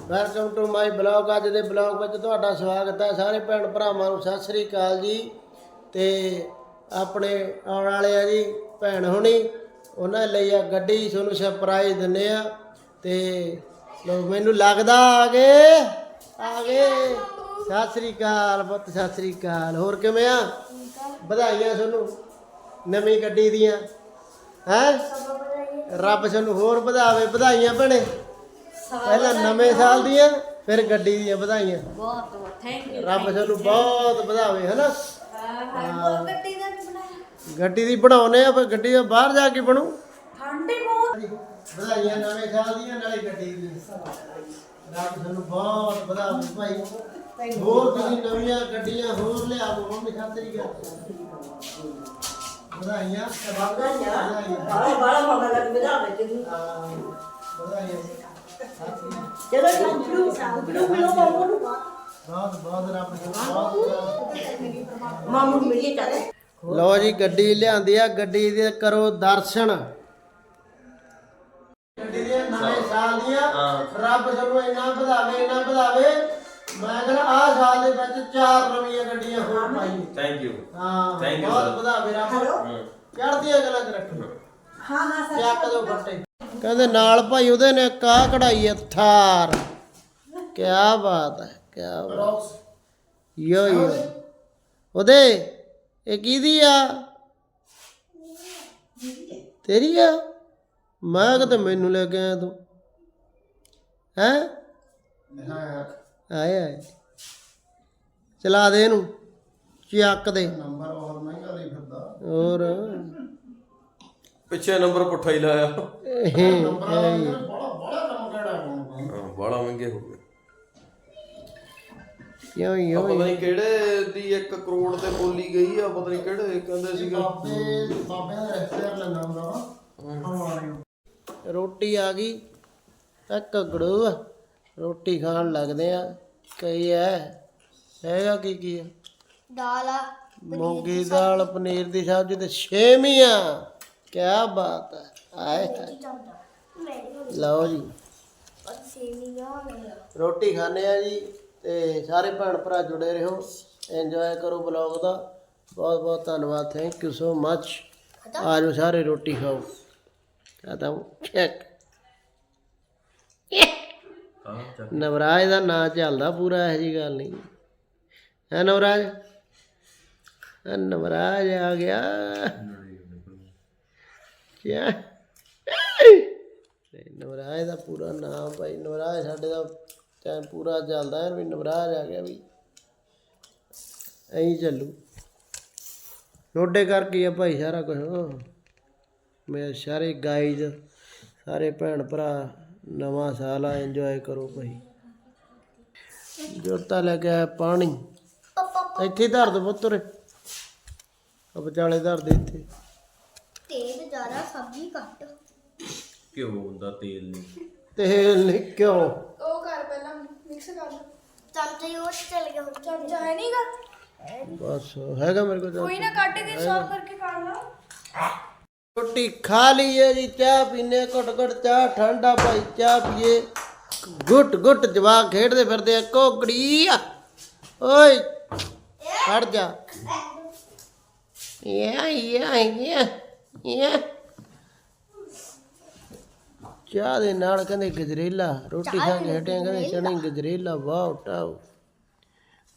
Welcome to my blog ਅੱਜ ਦੇ blog ਵਿੱਚ ਤੁਹਾਡਾ ਸਵਾਗਤ ਹੈ ਸਾਰੇ ਭੈਣ ਭਰਾਵਾਂ ਨੂੰ। ਸਤਿ ਸ੍ਰੀ ਅਕਾਲ ਜੀ। ਤੇ ਆਪਣੇ ਆਉਣ ਵਾਲੇ ਆ ਜੀ ਭੈਣ ਹੁਣੀ। ਉਹਨਾਂ ਲਈ ਆ ਗੱਡੀ, ਤੁਹਾਨੂੰ ਸਰਪ੍ਰਾਈਜ਼ ਦਿੰਨੇ ਆ। ਤੇ ਲੋ ਮੈਨੂੰ ਲੱਗਦਾ ਆ ਗਏ। ਆ ਗਏ। ਸਤਿ ਸ੍ਰੀ ਅਕਾਲ ਪੁੱਤ, ਸਤਿ ਸ੍ਰੀ ਅਕਾਲ। ਹੋਰ ਕਿਵੇਂ ਆ? ਵਧਾਈਆਂ ਤੁਹਾਨੂੰ ਨਵੀਂ ਗੱਡੀ ਦੀਆਂ। ਹੈ? ਰੱਬ ਤੁਹਾਨੂੰ ਹੋਰ ਵਧਾਵੇ। ਵਧਾਈਆਂ ਭੈਣੇ। ਪਹਿਲਾਂ ਨਵੇਂ ਸਾਲ ਦੀਆਂ ਫਿਰ ਗੱਡੀ ਦੀਆਂ ਵਧਾਈਆਂ। ਬਹੁਤ ਬਹੁਤ ਥੈਂਕ ਯੂ ਰੱਬ ਤੁਹਾਨੂੰ ਬਹੁਤ ਵਧਾਵੇ ਹਨਾ? ਗੱਡੀ ਦਾ ਕੀ ਬਣਾਇਆ? ਗੱਡੀ ਦੀ ਬਣਾਉਨੇ ਆ ਪਰ ਗੱਡੀ ਦਾ ਬਾਹਰ ਜਾ ਕੇ ਬਣੂ। ਠੰਡੀ ਬਹੁਤ। ਵਧਾਈਆਂ ਨਵੇਂ ਸਾਲ ਦੀਆਂ ਨਾਲੇ ਗੱਡੀ ਦੀਆਂ। ਰੱਬ ਤੁਹਾਨੂੰ ਬਹੁਤ ਵਧਾਵੇ ਭਾਈ। ਹੋਰ ਤੁਸੀਂ ਨਵੀਆਂ ਗੱਡੀਆਂ ਹੋਰ ਲਿਆਵੋ ਮੰਮੀ ਖਾਤਰੀ ਕਰ ਵਧਾਈਆਂ। ਵਧਾਈਆਂ। ਬਾਲਾ ਬਾਲਾ ਮਗਾ ਲੱਗ ਮੇਰਾ ਵਿੱਚ ਵਧਾਈਆਂ। ਚਲੋ ਸੰਜੂ ਸੰਜੂ ਮਿਲੋ ਮਾਮੂ ਨੂੰ ਬਹੁਤ ਬਹੁਤ ਰੱਬ ਤੁਹਾਨੂੰ ਬਹੁਤ ਮਾਮੂ ਨੂੰ ਮਿਲੀਏ ਚਾਰੇ ਲਓ ਜੀ ਗੱਡੀ ਲਿਆਂਦੀ ਆ ਗੱਡੀ ਦੇ ਕਰੋ ਦਰਸ਼ਨ। ਗੱਡੀ ਦੀਆਂ ਨਵੇਂ ਸਾਲ ਦੀਆਂ ਰੱਬ ਤੁਹਾਨੂੰ ਇੰਨਾ ਵਧਾਵੇ ਇੰਨਾ ਵਧਾਵੇ ਮੈਂ ਕਹਿੰਦਾ ਆਹ ਸਾਲ ਦੇ ਵਿੱਚ ਚਾਰ ਨਵੀਆਂ ਗੱਡੀਆਂ ਹੋਰ ਪਾਈ ਥੈਂਕ ਯੂ ਹਾਂ ਬਹੁਤ. ਵਧਾਵੇ ਰੱਬ। ਚੜ੍ਹਦੀਆਂ ਗੱਲਾਂ ਚ ਰੱਖੋ। ਹਾਂ ਹਾਂ ਸਰ ਚੱਕ ਦੋ ਫੱਟੇ। ਕਹਿੰਦੇ ਨਾਲ ਭਾਈ ਉਹਦੇ ਨੇ ਕਾ ਕਢਾਈ ਹੈ? ਥਾਰ। ਕੀ ਬਾਤ ਹੈ ਕੀ ਬਾਤ। ਯੋ ਯੋ। ਉਹਦੇ ਇਹ ਕਿਹਦੀ ਆ? ਤੇਰੀ ਆ? ਮੈਂ ਕਿਤੇ ਮੈਨੂੰ ਲੈ ਕੇ ਆਇਆ ਤੂੰ। ਹੈ? ਆਏ ਆਏ। ਚਲਾ ਦੇ ਇਹਨੂੰ। ਚੱਕ ਦੇ। ਨੰਬਰ ਹੋਰ ਮਹਿੰਗਾ ਲਈ ਫਿਰਦਾ। ਹੋਰ। ਪਿੱਛੇ ਨੰਬਰ ਪੁੱਠਾ ਹੀ ਲਾਇਆ। ਇਹ ਹਾਂ ਬਾਲਾ ਮਹਿੰਗੇ ਹੋ ਗਏ। ਯੋ ਆਹ ਯੋ ਪਤਾ ਨਹੀਂ ਕਿਹੜੇ ਦੀ 1 ਕਰੋੜ ਤੇ ਬੋਲੀ ਗਈ ਆ ਪਤਾ ਨਹੀਂ ਕਿਹੜੇ ਕਹਿੰਦੇ ਸੀਗਾ। ਰੋਟੀ ਆ ਗਈ ਤਾਂ ਘਗੜੂ ਆ। ਰੋਟੀ ਖਾਣ ਲੱਗਦੇ ਆ ਕਈ ਐ ਹੈਗਾ ਕੀ ਕੀ ਆ? ਦਾਲ ਆ ਮੂੰਗੀ ਦਾਲ ਪਨੀਰ ਦੀ ਸਬਜ਼ੀ ਤੇ ਛੇਵੀਆਂ ਕੀ ਬਾਤ ਹੈ। ਆਏ ਹਾਏ। ਲਓ ਜੀ। ਰੋਟੀ ਖਾਣੇ ਆ ਜੀ ਤੇ ਸਾਰੇ ਭੈਣ ਭਰਾ ਜੁੜੇ ਰਹੋ। ਇੰਜੋਏ ਕਰੋ ਬਲੌਗ ਦਾ। ਬਹੁਤ ਬਹੁਤ ਧੰਨਵਾਦ। ਥੈਂਕ ਯੂ ਸੋ ਮੱਚ ਆਜੋ ਸਾਰੇ ਰੋਟੀ ਖਾਓ। ਕਹਤਾ ਹੂੰ ਚੈੱਕ ਨਵਰਾਜ ਦਾ ਨਾਂ ਚੱਲਦਾ ਪੂਰਾ ਇਹੋ ਜੀ ਗੱਲ ਨਹੀਂ। ਹੈ ਨਵਰਾਜ? ਹੈ ਨਵਰਾਜ ਆ ਗਿਆ। ਕਿਆ? ਤੇ ਨਵਰਾਜ ਦਾ ਪੂਰਾ ਨਾਮ ਭਾਈ, ਨਵਰਾਜ ਸਾਡੇ ਦਾ ਟਾਈਮ ਪੂਰਾ ਚੱਲਦਾ ਹੈ, ਵੀ ਨਵਰਾਜ ਆ ਗਿਆ ਵੀ। ਐਂ ਚੱਲੂ। ਰੋਡੇ ਕਰਕੇ ਆ ਭਾਈ ਸਾਰਾ ਕੁਝ ਮੇਰੇ ਸਾਰੇ ਗਾਈਜ਼ ਸਾਰੇ ਭੈਣ ਭਰਾ, ਨਵਾਂ ਸਾਲ ਆ ਇੰਜੋਏ ਕਰੋ ਭਾਈ। ਜੋਤਾ ਲੈ ਕੇ ਪਾਣੀ। ਇੱਥੇ ਹੀ ਧਰ ਦੋ ਪੁੱਤਰ। ਆ ਵਿਚਾਲੇ ਧਰ ਦੇ ਇੱਥੇ। ਤੇਲ ਜ਼ਿਆਦਾ ਸਬਜ਼ੀ ਘੱਟ। ਘਿਓ ਹੁੰਦਾ ਤੇਲ ਨਹੀਂ। ਤੇਲ ਨਹੀਂ ਕਿਉਂ ਉਹ ਕਰ ਪਹਿਲਾਂ ਮਿਕਸ ਕਰ ਲਓ ਚਮਚੇ ਹੀ ਉਹ 'ਚ ਚਲ ਗਿਆ ਹੁਣ ਚਮਚਾ ਹੈ ਨਹੀਂਗਾ ਬਸ ਹੈਗਾ ਮੇਰੇ ਕੋਲ ਤਾਂ। ਕੋਈ ਨਾ ਕੱਟ ਕੇ ਸਾਫ਼ ਕਰਕੇ ਕਰ ਲਾ। ਰੋਟੀ ਖਾ ਲਈਏ ਜੀ ਚਾਹ ਪੀਨੇ ਘੁੱਟ ਘੁੱਟ ਚਾਹ ਠੰਡਾ ਭਾਈ ਚਾਹ ਪੀਏ। ਗੁੱਟ ਗੁੱਟ ਜਵਾਕ ਖੇਡਦੇ ਫਿਰਦੇ ਆ ਕੋਕੜੀ ਆ। ਓਏ ਹਟ ਜਾ। ਯਾ ਯਾ ਯਾ ਚਾਹ ਦੇ ਨਾਲ ਕਹਿੰਦੇ ਗਜਰੇਲਾ ਰੋਟੀ ਖਾ ਕੇ ਹਟਿਆ ਕਹਿੰਦੇ ਚਣੇ ਗਜਰੇਲਾ ਵਾਓ ਟਾਓ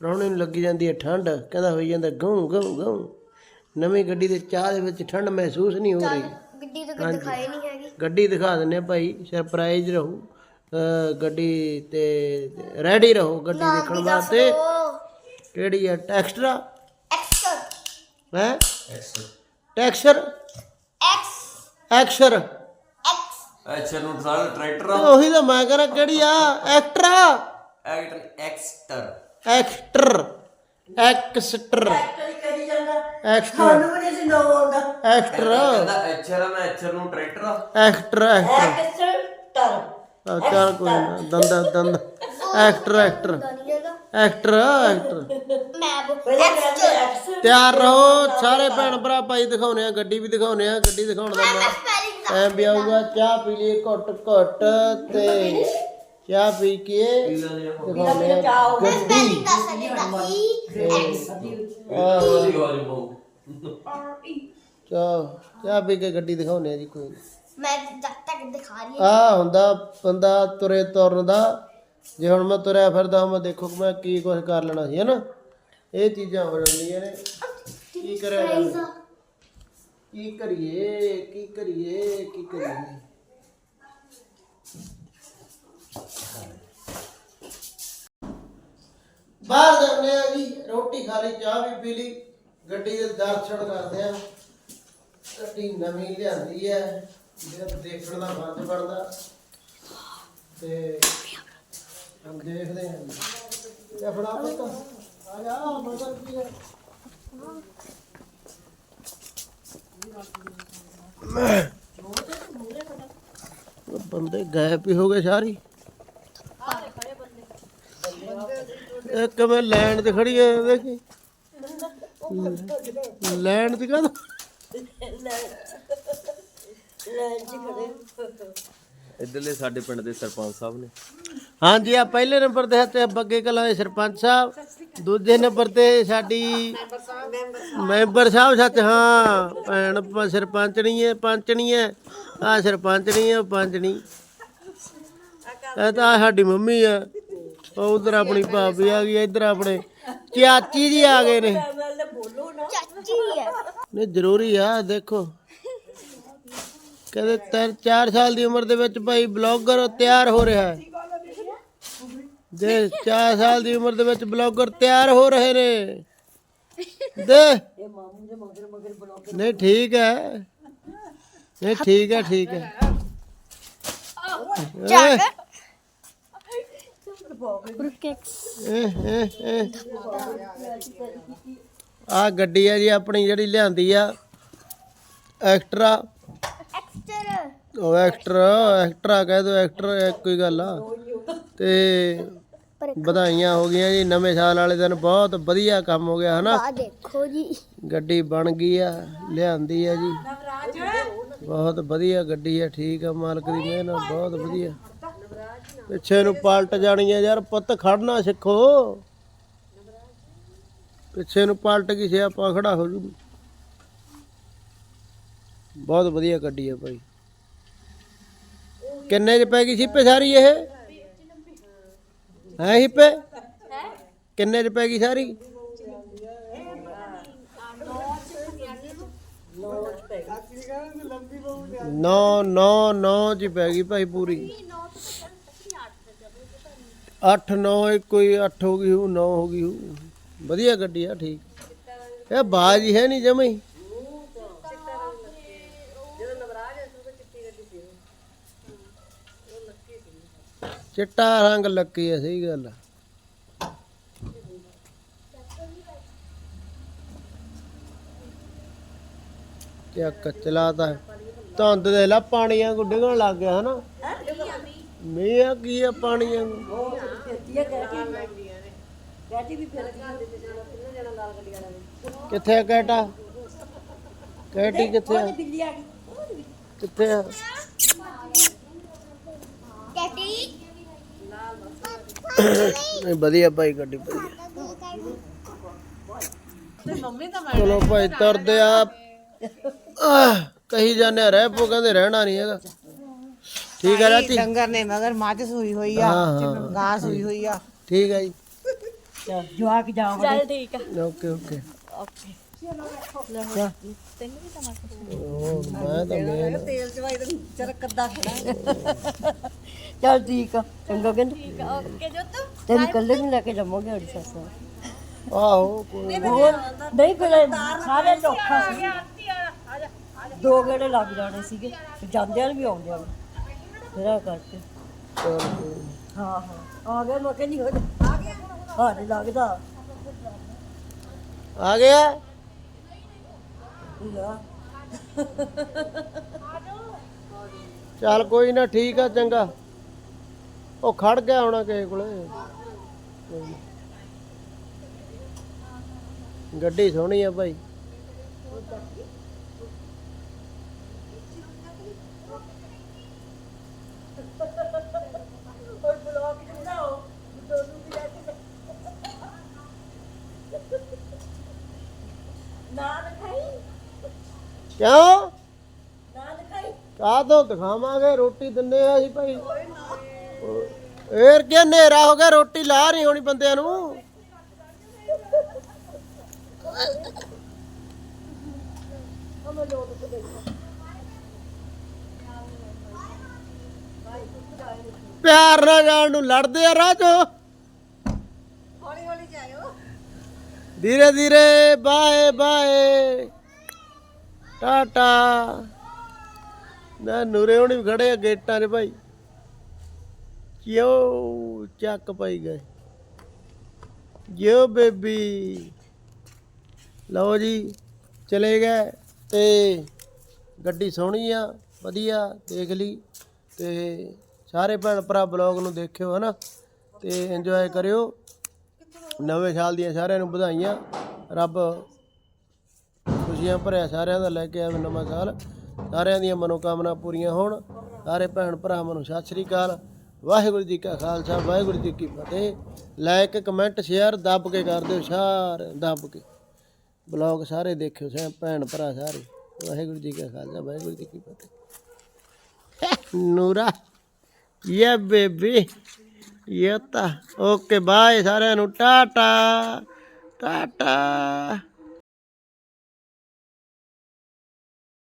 ਪ੍ਰਾਹੁਣੇ ਨੂੰ ਲੱਗੀ ਜਾਂਦੀ ਹੈ ਠੰਡ ਕਹਿੰਦਾ ਹੋਈ ਜਾਂਦਾ ਗਉ ਗਉ ਗਉ ਨਵੀਂ ਗੱਡੀ ਦੇ ਚਾਹ ਦੇ ਵਿੱਚ ਠੰਡ ਮਹਿਸੂਸ ਨਹੀਂ ਹੋ ਰਹੀ। ਗੱਡੀ ਤਾਂ ਕਦੇ ਦਿਖਾਈ ਨਹੀਂ ਹੈਗੀ। ਗੱਡੀ ਦਿਖਾ ਦਿੰਨੇ ਆ ਭਾਈ ਸਰਪ੍ਰਾਈਜ਼ ਰਹੂ। ਗੱਡੀ ਤੇ ਰੈਡੀ ਰਹੋ ਗੱਡੀ ਦੇਖਣ ਵਾਸਤੇ। ਕਿਹੜੀ ਹੈ ਟੈਕਸਟਰਾ? ਐਕਸਰ ਹੈ? Texture X ਐਕਸਰ। ਐਕਸ ਅੱਛਾ ਨੂੰ ਟਰਾਲ ਟਰੈਕਟਰ ਉਹੀ ਤਾਂ ਮੈਂ ਕਹਿੰਦਾ ਕਿਹੜੀ ਆ? ਐਕਟਰਾ। ਐਕਟਰ ਐਕਸਟਰ। ਐਕਟਰ। ਐਕਸਟਰ। ਕਦੀ ਕਦੀ ਜਾਂਦਾ ਐਕਸਟਰ। ਸਾਨੂੰ ਵੀ ਨਹੀਂ ਸੀ ਨੋ ਆਉਂਦਾ ਐਕਟਰ ਕਹਿੰਦਾ ਐਚਰ ਮੈਂ ਐਚਰ ਨੂੰ ਟਰੈਕਟਰ ਐਕਟਰ ਐਕਟਰ। ਐਕਸਟਰ ਟਰ। ਆ ਚੱਲ ਕੋਈ ਨਾ ਦੰਦ ਦੰਦ। Actor actor. Actor actor. ਮੈਂ ਤਿਆਰ ਰਹੋ ਸਾਰੇ ਭੈਣ ਭਰਾ ਭਾਈ ਦਿਖਾਉਨੇ ਆ ਗੱਡੀ ਵੀ ਦਿਖਾਉਨੇ ਆ ਗੱਡੀ ਦਿਖਾਉਣ ਦਾ ਮੈਂ ਐ ਵੀ ਆਊਗਾ ਚਾਹ ਪੀ ਲਈ ਘੁੱਟ ਘੁੱਟ ਤੇ ਚਾਹ ਪੀ ਕੇ ਦਿਖਾਉਂਦੇ ਆ ਚਾਹ ਗੱਡੀ। ਚਾਹ ਚਾਹ ਪੀ ਕੇ ਗੱਡੀ ਦਿਖਾਉਂਦੇ ਆ ਜੀ ਕੋਈ। ਮੈਂ ਜਦ ਤੱਕ ਦਿਖਾ ਰਹੀ ਹਾਂ। ਆ ਹੁੰਦਾ ਬੰਦਾ ਤੁਰੇ ਤੁਰਨ ਦਾ। ਜੇ ਹੁਣ ਮੈਂ ਤੁਰਿਆ ਫਿਰਦਾ ਮੈਂ ਦੇਖੋ ਕਿ ਮੈਂ ਕੀ ਕੁਝ ਕਰ ਲੈਣਾ ਸੀ, ਹੈਨਾ? ਇਹ ਚੀਜ਼ਾਂ ਹੋ ਜਾਂਦੀਆਂ ਨੇ। ਕੀ ਕਰਿਆ ਜਾਵੇ? ਕੀ ਕਰੀਏ ਕੀ ਕਰੀਏ ਕੀ ਕਰੀਏ? ਬਾਹਰ ਜਾਂਦੇ ਆ ਜੀ, ਰੋਟੀ ਖਾ ਲਈ, ਚਾਹ ਵੀ ਪੀ ਲਈ, ਗੱਡੀ ਦੇ ਦਰਸ਼ਨ ਕਰਦੇ ਆ। ਗੱਡੀ ਨਵੀਂ ਲਿਆਂਦੀ ਹੈ, ਜਿਹੜਾ ਦੇਖਣ ਦਾ ਬੰਦ ਪੜਦਾ ਤੇ ਦੇਖਦੇ ਹਾਂ ਇਹ ਫੜਾ ਪੁੱਤ। ਆ ਜਾ, ਮਗਰ ਕੀ ਹੈ? ਉਹ ਬੰਦੇ ਗਾਇਬ ਹੀ ਹੋ ਗਏ ਸਾਰੀ। ਇੱਕ ਮੈਂ ਲੈਣ ਤੇ ਖੜੀ ਐ ਦੇਖੀ ਲੈਣ ਤੇ ਕਾਹਦਾ? ਇੱਧਰਲੇ ਸਾਡੇ ਪਿੰਡ ਦੇ ਸਰਪੰਚ ਸਾਹਿਬ ਨੇ। ਹਾਂਜੀ ਆ ਪਹਿਲੇ ਨੰਬਰ ਤੇ ਤੇ ਬੱਗੇ ਕਲਾਂ ਦੇ ਸਰਪੰਚ ਸਾਹਿਬ ਦੂਜੇ ਨੰਬਰ ਤੇ ਸਾਡੀ ਮੈਂਬਰ ਸਾਹਿਬ ਸੱਚ ਹਾਂ ਭੈਣ ਪ- ਸਰਪੰਚਣੀ ਹੈ ਪੰਚਣੀ ਹੈ। ਆ ਸਰਪੰਚਣੀ ਹੈ ਪੰਚਣੀ ਇਹ ਤਾਂ ਆਹ ਸਾਡੀ ਮੰਮੀ ਆ ਉਹ ਉਧਰ ਆਪਣੀ ਭਾਬੀ ਆ ਗਈ ਇੱਧਰ ਆਪਣੇ ਚਾਚੀ ਜੀ ਆ ਗਏ ਨੇ। ਚਾਚੀ ਹੈ। ਨਹੀਂ ਜ਼ਰੂਰੀ ਆ ਦੇਖੋ। ਕਹਿੰਦੇ ਤਿੰਨ 4 ਸਾਲ ਦੀ ਉਮਰ ਦੇ ਵਿੱਚ ਭਾਈ ਬਲੌਗਰ ਤਿਆਰ ਹੋ ਰਿਹਾ ਹੈ। ਦੇ 4 ਸਾਲ ਦੀ ਉਮਰ ਦੇ ਵਿੱਚ ਬਲੌਗਰ ਤਿਆਰ ਹੋ ਰਹੇ ਨੇ। ਦੇ। ਨਹੀਂ, ਠੀਕ ਹੈ। ਨਹੀਂ, ਠੀਕ ਹੈ ਠੀਕ ਹੈ। ਆ ਗੱਡੀ ਆ ਜੀ, ਆਪਣੀ ਜਿਹੜੀ ਲਿਆਂਦੀ ਆ। ਐਕਸਟਰਾ ਉਹ ਐਕਟਰ ਐਕਟਰਾ ਕਹਿ ਦੋ ਐਕਟਰ ਹੀ ਗੱਲ ਆ। ਤੇ ਵਧਾਈਆਂ ਹੋ ਗਈਆਂ ਜੀ ਨਵੇਂ ਸਾਲ ਵਾਲੇ ਦਿਨ ਬਹੁਤ ਵਧੀਆ ਕੰਮ ਹੋ ਗਿਆ ਹਨਾ? ਆ ਦੇਖੋ ਜੀ। ਗੱਡੀ ਬਣ ਗਈ ਆ ਲਿਆਂਦੀ ਆ ਜੀ। ਬਹੁਤ ਵਧੀਆ ਗੱਡੀ ਆ ਠੀਕ ਆ ਮਾਲਕ ਦੀ ਮਿਹਰ ਨਾਲ ਬਹੁਤ ਵਧੀਆ। ਪਿੱਛੇ ਨੂੰ ਪਲਟ ਜਾਣੀ ਆ ਯਾਰ ਪੁੱਤ ਖੜਨਾ ਸਿੱਖੋ। ਪਿੱਛੇ ਨੂੰ ਪਲਟ ਗਈ ਸਿਆਪਾ ਖੜਾ ਹੋ ਜੂ। ਬਹੁਤ ਵਧੀਆ ਗੱਡੀ ਆ ਭਾਈ। ਕਿੰਨੇ ਚ ਪੈ ਗਈ ਸੀ ਸਾਰੀ ਇਹ? ਹੈ ਹਿੱਪੇ? ਕਿੰਨੇ ਚ ਪੈ ਗਈ ਸਾਰੀ? ਨੌ ਨੌ ਨੌ ਚ ਪੈ ਗਈ ਭਾਈ ਪੂਰੀ। 8 9 ਕੋਈ 8 ਹੋ ਗਈ ਹੋ 9 ਹੋ ਗਈ ਹੋ ਵਧੀਆ ਗੱਡੀ ਆ, ਠੀਕ। ਇਹ ਬਾਜ ਹੀ ਹੈ ਨਹੀਂ ਜਮਈ ਚਿੱਟਾ ਰੰਗ ਲੱਕੀ ਹੈ ਸਹੀ ਗੱਲ ਆ। ਚੱਕ ਚਲਾਤਾ ਧੁੰਦ ਦੇ ਲਾ, ਪਾਣੀਆਂ ਕੋ ਡਿੱਗਣ ਲੱਗ ਗਿਆ, ਹਨਾ? ਮੀਂਹ ਆ ਕੀ ਆ ਪਾਣੀਆਂ ਨੂੰ? ਕਿੱਥੇ ਆ ਕੈਟਾ? ਕੈਟੀ ਕਿੱਥੇ ਆ? ਕਿੱਥੇ ਆ? ਨਹੀਂ ਵਧੀਆ ਭਾਈ ਗੱਡੀ ਵਧੀਆ। ਚਲੋ ਭਾਈ ਤੁਰਦੇ ਆ ਕਹੀ ਜਾਂਦੇ ਆ, ਰਹਿ ਪੋ ਕਹਿੰਦੇ ਰਹਿਣਾ ਨਹੀਂ ਹੈਗਾ। ਠੀਕ ਹੈ ਰਾਤੀ। ਡੰਗਰ ਨੇ ਮਗਰ ਮੱਝ ਸੂਈ ਹੋਈ ਆ ਹਾਂ ਹਾਂ। ਗਾਂ ਸੂਈ ਹੋਈ ਆ। ਠੀਕ ਹੈ ਜੀ। ਜਵਾਕ ਜਾਓ ਓਕੇ। ਓਕੇ। ਉਹ ਮੈਂ ਤਾਂ ਮੇਨ ਤੇਲ ਚਵਾਈ ਤਾਂ ਚਰ ਕੱਦਾ ਖੜਾ ਚਲ ਠੀਕ ਆ ਚੰਗਾ ਕਹਿੰਦਾ ਠੀਕ ਆ ਓਕੇ ਜੋ ਤੂੰ ਤੈਨੂੰ ਕੱਲੇ ਨੂੰ ਲੈ ਕੇ ਜਾਵਾਂਗੇ ਅੜੀ ਸੱਸਾ ਆਹੋ ਕੋਈ ਹੋਰ ਨਹੀਂ ਫਿਰ ਸਾਰੇ ਧੋਖਾ ਸੀ ਦੋ ਗੇੜੇ ਲੱਗ ਜਾਣੇ ਸੀਗੇ ਤੇ ਜਾਂਦਿਆਂ ਨੂੰ ਵੀ ਆਉਂਦਿਆਂ ਨੂੰ ਫਿਰ ਆ ਕਰਕੇ ਚੱਲ ਕੋਈ ਨੀ। ਹਾਂ ਹਾਂ ਆ ਗਿਆ ਮੈਂ ਕਹਿੰਦੀ ਹੋ ਆ ਗਿਆ ਹਾਂ ਨਹੀਂ ਲੱਗਦਾ ਆ ਗਿਆ ਲੈ ਚੱਲ ਕੋਈ ਨਾ, ਠੀਕ ਆ, ਚੰਗਾ। ਉਹ ਖੜ ਗਿਆ ਹੋਣਾ ਕਿਸੇ ਕੋਲੇ। ਕੋਈ ਨੀ। ਗੱਡੀ ਸੋਹਣੀ ਆ ਭਾਈ। ਕਿਉਂ? ਕਾਹ ਤੋਂ ਦਿਖਾਵਾਂਗੇ? ਰੋਟੀ ਦਿੰਦੇ ਆ ਅਸੀਂ ਭਾਈ। ਫੇਰ ਕੀ ਹਨੇਰਾ ਹੋ ਗਿਆ? ਰੋਟੀ ਲਾ ਨਹੀਂ ਹੋਣੀ ਬੰਦਿਆਂ ਨੂੰ। ਪਿਆਰ ਨਾਲ ਜਾਣ ਨੂੰ ਲੜਦੇ ਆ ਚੋਂ। ਹੌਲੀ ਹੌਲੀ ਜਾਇਓ। ਧੀਰੇ ਧੀਰੇ ਬਾਏ ਬਾਏ ਟਾਟਾ। ਨਾ ਨੂਰੇ ਹੁਣੀ ਵੀ ਖੜੇ ਆ ਗੇਟਾਂ 'ਚ ਭਾਈ। ਕਿਉਂ ਚੱਕ ਪਾਈ ਗਏ। ਯੋ ਬੇਬੀ। ਲਓ ਜੀ, ਚਲੇ ਗਏ ਤੇ ਗੱਡੀ ਸੋਹਣੀ ਆ, ਵਧੀਆ, ਦੇਖ ਲਈ। ਤੇ ਸਾਰੇ ਭੈਣ ਭਰਾ ਬਲੌਗ ਨੂੰ ਦੇਖਿਓ, ਹਨਾ? ਤੇ ਇੰਜੋਏ ਕਰਿਓ। ਨਵੇਂ ਸਾਲ ਦੀਆਂ ਸਾਰਿਆਂ ਨੂੰ ਵਧਾਈਆਂ। ਰੱਬ ਖੁਸ਼ੀਆਂ ਭਰਿਆ ਸਾਰਿਆਂ ਦਾ ਲੈ ਕੇ ਆਵੇ ਨਵਾਂ ਸਾਲ। ਸਾਰਿਆਂ ਦੀਆਂ ਮਨੋਕਾਮਨਾ ਪੂਰੀਆਂ ਹੋਣ। ਸਾਰੇ ਭੈਣ ਭਰਾਵਾਂ ਨੂੰ ਸਤਿ ਸ੍ਰੀ ਅਕਾਲ। ਵਾਹਿਗੁਰੂ ਜੀ ਕਾ ਖਾਲਸਾ, ਵਾਹਿਗੁਰੂ ਜੀ ਕੀ ਫਤਿਹ। ਲਾਇਕ, ਕਮੈਂਟ, ਸ਼ੇਅਰ ਦੱਬ ਕੇ ਕਰ ਦਿਓ ਸਾਰੇ, ਦੱਬ ਕੇ। ਬਲੌਗ ਸਾਰੇ ਦੇਖਿਓ ਸਾਰੇ ਭੈਣ ਭਰਾ ਸਾਰੇ। ਵਾਹਿਗੁਰੂ ਜੀ ਕਾ ਖਾਲਸਾ, ਵਾਹਿਗੁਰੂ ਜੀ ਕੀ ਫਤਿਹ। ਨੂਰਾ, ਯੇ ਬੇਬੀ, ਯੇ ਤਾਂ। ਓਕੇ, ਬਾਏ ਸਾਰਿਆਂ ਨੂੰ, ਟਾਟਾ ਟਾਟਾ।